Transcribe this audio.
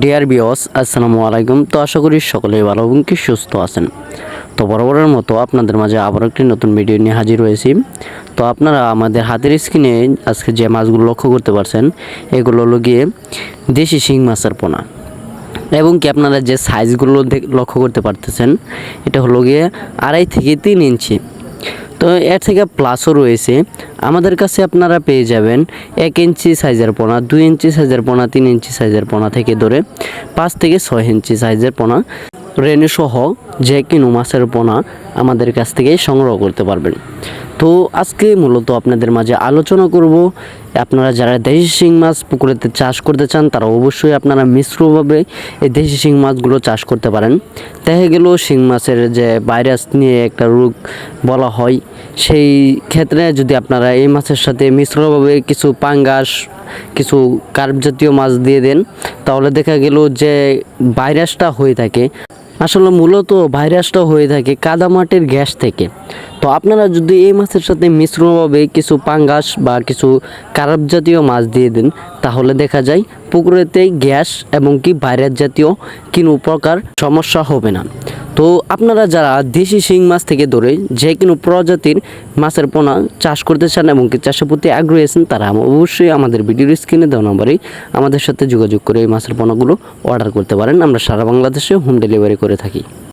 Deer বিয়স আসসালামু আলাইকুম। তো আশা করি সকলেই ভালো এবং কি সুস্থ আছেন। তো বরাবরের মতো আপনাদের মাঝে আবার একটি নতুন ভিডিও নিয়ে হাজির হয়েছি। তো আপনারা আমাদের হাতের স্ক্রিনে আজকে যে মাছগুলো লক্ষ্য করতে পারছেন, এগুলো হলো গিয়ে দেশি শিং মাছের পোনা। এবং কি আপনারা যে সাইজগুলো লক্ষ্য করতে পারতেছেন, এটা হলো গিয়ে আড়াই থেকে তিন ইঞ্চি। তো এর থেকে প্লাসও রয়েছে। আমাদের কাছে আপনারা পেয়ে যাবেন এক ইঞ্চি সাইজের পোনা, দুই ইঞ্চি সাইজের পোনা, তিন ইঞ্চি সাইজের পোনা থেকে ধরে পাঁচ থেকে ছয় ইঞ্চি সাইজের পোনা। রেনু সহ যে কিনু মাছের পোনা আমাদের কাছ থেকে সংগ্রহ করতে পারবেন। তো আজকে মূলত আপনাদের মাঝে আলোচনা করব। আপনারা যারা দেশি শিং মাছ পুকুরেতে চাষ করতে চান, তারা অবশ্যই আপনারা মিশ্রভাবে এই দেশি শিং মাছগুলো চাষ করতে পারেন। দেখা গেল শিং মাছের যে ভাইরাস নিয়ে একটা রোগ বলা হয়, সেই ক্ষেত্রে যদি আপনারা এই মাছের সাথে মিশ্রভাবে কিছু পাঙ্গাস, কিছু কার্প জাতীয় মাছ দিয়ে দেন, তাহলে দেখা গেল যে ভাইরাসটা হয়ে থাকে। আসলে মূলত ভাইরাসটা হয়ে থাকে কাদামাটির গ্যাস থেকে। তো আপনারা যদি এই মাছের সাথে মিশ্রণভাবে কিছু পাঙ্গাস বা কিছু কারাপ জাতীয় মাছ দিয়ে দেন, তাহলে দেখা যায় পুকুরেতে গ্যাস এবং কি ভাইরাস জাতীয় কোনো প্রকার সমস্যা হবে না। তো আপনারা যারা দেশি শিং মাছ থেকে ধরে যে কোনো প্রজাতির মাছের পোনা চাষ করতে চান এবং চাষের প্রতি আগ্রহী আছেন, তারা অবশ্যই আমাদের ভিডিওর স্ক্রিনে দেওয়া নম্বরে আমাদের সাথে যোগাযোগ করে এই মাছের পোনাগুলো অর্ডার করতে পারেন। আমরা সারা বাংলাদেশে হোম ডেলিভারি করে থাকি।